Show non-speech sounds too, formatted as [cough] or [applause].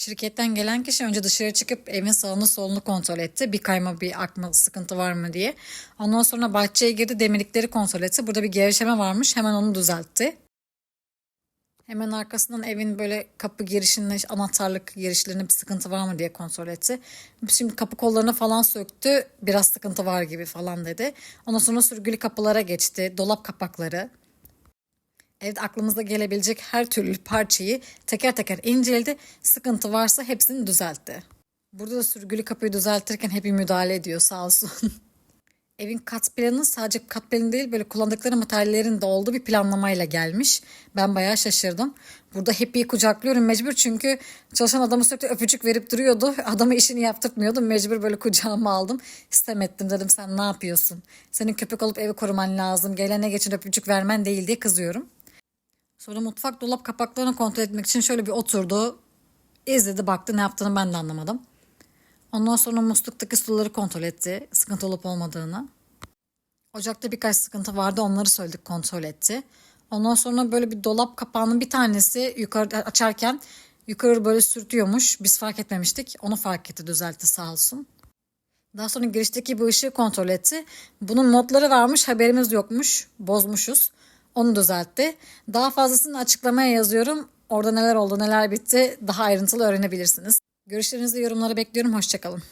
Şirketten gelen kişi önce dışarı çıkıp evin sağını solunu kontrol etti. Bir kayma bir akma sıkıntı var mı diye. Ondan sonra bahçeye girdi demirlikleri kontrol etti. Burada bir gevşeme varmış hemen onu düzeltti. Hemen arkasından evin böyle kapı girişinde anahtarlık girişlerinde bir sıkıntı var mı diye kontrol etti. Şimdi kapı kollarını falan söktü. Biraz sıkıntı var gibi falan dedi. Ondan sonra sürgülü kapılara geçti. Dolap kapakları. Evde aklımıza gelebilecek her türlü parçayı teker teker inceledi. Sıkıntı varsa hepsini düzeltti. Burada da sürgülü kapıyı düzeltirken hep müdahale ediyor sağ olsun. [laughs] Evin kat planı sadece kat planı değil böyle kullandıkları materyallerin de olduğu bir planlamayla gelmiş. Ben bayağı şaşırdım. Burada Happy'yi kucaklıyorum mecbur çünkü çalışan adamı sürekli öpücük verip duruyordu. [laughs] Adama işini yaptırtmıyordum. Mecbur böyle kucağıma aldım. İstem ettim dedim sen ne yapıyorsun? Senin köpek olup evi koruman lazım. Gelene geçin öpücük vermen değil diye kızıyorum. Sonra mutfak dolap kapaklarını kontrol etmek için şöyle bir oturdu. İzledi baktı ne yaptığını ben de anlamadım. Ondan sonra musluktaki suları kontrol etti. Sıkıntı olup olmadığını. Ocakta birkaç sıkıntı vardı onları söyledik kontrol etti. Ondan sonra böyle bir dolap kapağının bir tanesi yukarı açarken yukarı böyle sürtüyormuş. Biz fark etmemiştik. Onu fark etti düzeltti sağ olsun. Daha sonra girişteki bu ışığı kontrol etti. Bunun notları varmış haberimiz yokmuş. Bozmuşuz. Onu düzeltti. Daha fazlasını açıklamaya yazıyorum. Orada neler oldu neler bitti daha ayrıntılı öğrenebilirsiniz. Görüşlerinizi yorumlara bekliyorum. Hoşçakalın.